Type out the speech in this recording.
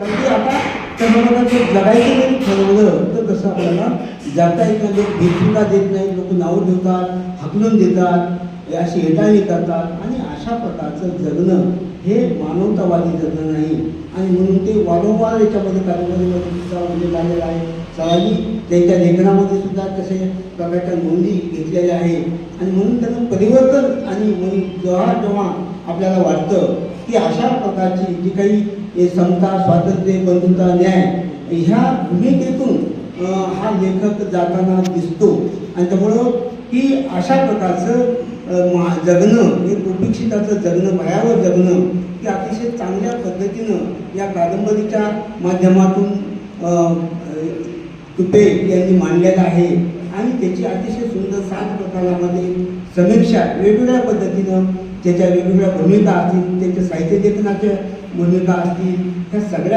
कारण आता त्या लोकांना जर जगायचं जरी ठरवलं तर कसं आपल्याला जाता येत नाही लोक भेटसुद्धा देत नाही लोक नावं ठेवतात हकलून देतात अशी हेटाळणी करतात आणि अशा प्रकारचं जगणं हे मानवतावादी जगणं नाही. आणि म्हणून ते वारंवार याच्यामध्ये कादंबरीमध्ये सुद्धा उल्लेख आहे. सरांनी त्यांच्या लेखनामध्ये सुद्धा तसे प्रकारच्या नोंदी घेतलेल्या आहे आणि म्हणून त्यांना परिवर्तन आणि म्हणून जेव्हा जेव्हा आपल्याला वाटतं की अशा प्रकारची जी काही समता स्वातंत्र्य बंधुता न्याय ह्या भूमिकेतून हा लेखक जाताना दिसतो. आणि त्यामुळं की अशा प्रकारचं मा- जगणं हे उपेक्षिताचं जगणं भयावर जगणं की अतिशय चांगल्या पद्धतीनं या कादंबरीच्या माध्यमातून तुपे यांनी मांडलेलं आहे. आणि त्याची अतिशय सुंदर सात प्रकारामध्ये समीक्षा वेगवेगळ्या पद्धतीनं त्याच्या वेगवेगळ्या भूमिका असतील त्याच्या साहित्य लेखनाच्या भूमिका असतील ह्या सगळ्या